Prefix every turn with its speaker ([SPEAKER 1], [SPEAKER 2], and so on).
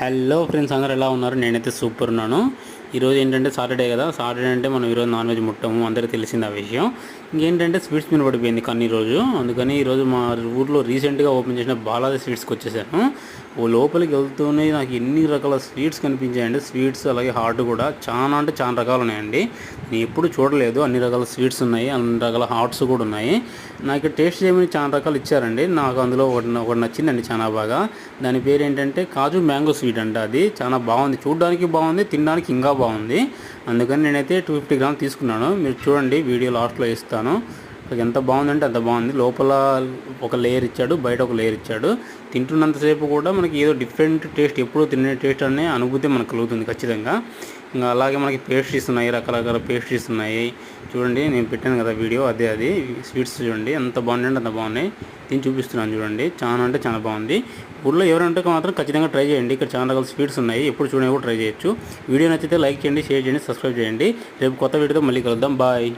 [SPEAKER 1] Hello friends అందరూ ఎలా ఉన్నారు? నేనైతే సూపర్ ఉన్నాను. ఈరోజు ఏంటంటే సాటర్డే కదా సాటర్డే అంటే మనం ఈరోజు నాన్ వెజ్ ముట్టము అందరికీ తెలిసింది ఆ విషయం. ఇంకేంటంటే స్వీట్స్ మీద పడిపోయింది కన్నీ రోజు అందుకని ఈరోజు మా ఊర్లో రీసెంట్గా ఓపెన్ చేసిన బాలాజీ స్వీట్స్కి వచ్చేసాను. ఓ లోపలికి వెళ్తూనే నాకు ఎన్ని రకాల స్వీట్స్ కనిపించాయండి స్వీట్స్ అలాగే హాట్ కూడా చాలా అంటే చాలా రకాలు ఉన్నాయండి. నేను ఎప్పుడు చూడలేదు అన్ని రకాల స్వీట్స్ ఉన్నాయి అన్ని రకాల హాట్స్ కూడా ఉన్నాయి. నాకు టేస్ట్ చేయమని చాలా రకాలు ఇచ్చారండి. నాకు అందులో ఒకటి ఒకటి నచ్చిందండి చాలా బాగా. దాని పేరు ఏంటంటే కాజు మ్యాంగో స్వీట్ అంట అది. చాలా బాగుంది. చూడడానికి బాగుంది తినడానికి ఇంకా బాగుంది. అందుకని నేనైతే టూ ఫిఫ్టీ గ్రామ్ తీసుకున్నాను. మీరు చూడండి వీడియో లాస్ట్లో ఇస్తాను. అది ఎంత బాగుందంటే అంత బాగుంది. లోపల ఒక లేయర్ ఇచ్చాడు బయట ఒక లేయర్ ఇచ్చాడు. తింటున్నంతసేపు కూడా మనకి ఏదో డిఫరెంట్ టేస్ట్ ఎప్పుడూ తినే టేస్ట్ అనే అనుభూతి మనకు కలుగుతుంది ఖచ్చితంగా. ఇంకా అలాగే మనకి పేస్ట్రీస్ ఉన్నాయి రకరకాల పేస్ట్రీస్ ఉన్నాయి. చూడండి నేను పెట్టాను కదా వీడియో అదే అది. స్వీట్స్ చూడండి ఎంత బాగుందంటే అంత బాగున్నాయి. తిని చూపిస్తున్నాను చూడండి చాలా అంటే చాలా బాగుంది. ఊళ్ళో ఎవరంటే మాత్రం ఖచ్చితంగా ట్రై చేయండి. ఇక్కడ చాలా రకాల స్వీట్స్ ఉన్నాయి ఎప్పుడు చూడండి కూడా ట్రై చేయొచ్చు. వీడియో నచ్చితే లైక్ చేయండి షేర్ చేయండి సబ్స్క్రైబ్ చేయండి. రేపు కొత్త వీడియోతో మళ్ళీ కలుద్దాం. బాయ్